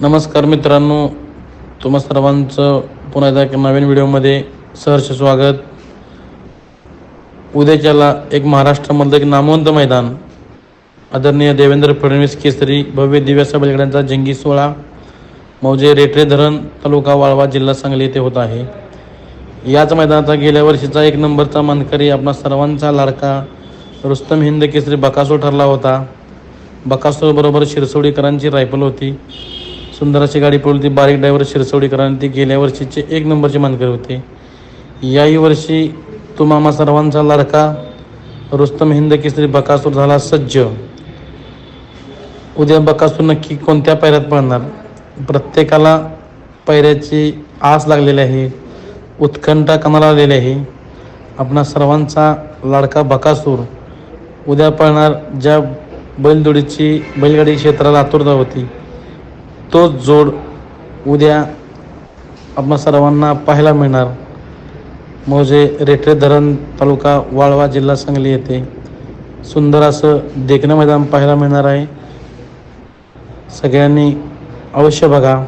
नमस्कार मित्रांनो तुम्हा सर्वांचं पुन्हा एकदा एका नवीन व्हिडिओमध्ये सहर्ष स्वागत. उद्याच्याला एक महाराष्ट्रामधलं एक नामवंत मैदान आदरणीय देवेंद्र फडणवीस केसरी भव्य दिव्यासा बलगड्यांचा जंगी सोहळा मौजे रेटरे धरण तालुका वाळवा जिल्हा सांगली येथे होत आहे. याच मैदानाचा गेल्या वर्षीचा एक नंबरचा मानकरी आपणा सर्वांचा लाडका रुस्तम हिंद केसरी बकासूर ठरला होता. बकासूरबरोबर शिरसोडीकरांची रायफल होती. सुंदर अशी गाडी पळली ती बारीक ड्रायव्हर शिरसवडीकरांनी ती गेल्या वर्षीचे एक नंबरचे मानकरी होते. याही वर्षी तो मामा सर्वांचा लाडका रुस्तम हिंद केसरी बकासूर झाला सज्ज. उद्या बकासूर नक्की कोणत्या पायऱ्यात पळणार? प्रत्येकाला पायऱ्याची आस लागलेली आहे उत्कंठा कणाला आलेली आहे. आपणा सर्वांचा लाडका बकासूर उद्या पळणार ज्या बैलदोडीची बैलगाडी क्षेत्राला आतुरता होती. तोच जोड उद्या आपण सर्वांना पाहायला मिळणार. मौजे रेठरे धरण तालुका वाळवा जिल्हा सांगली येथे सुंदर असं देखणं मैदान पाहायला मिळणार आहे. सगळ्यांनी अवश्य बघा.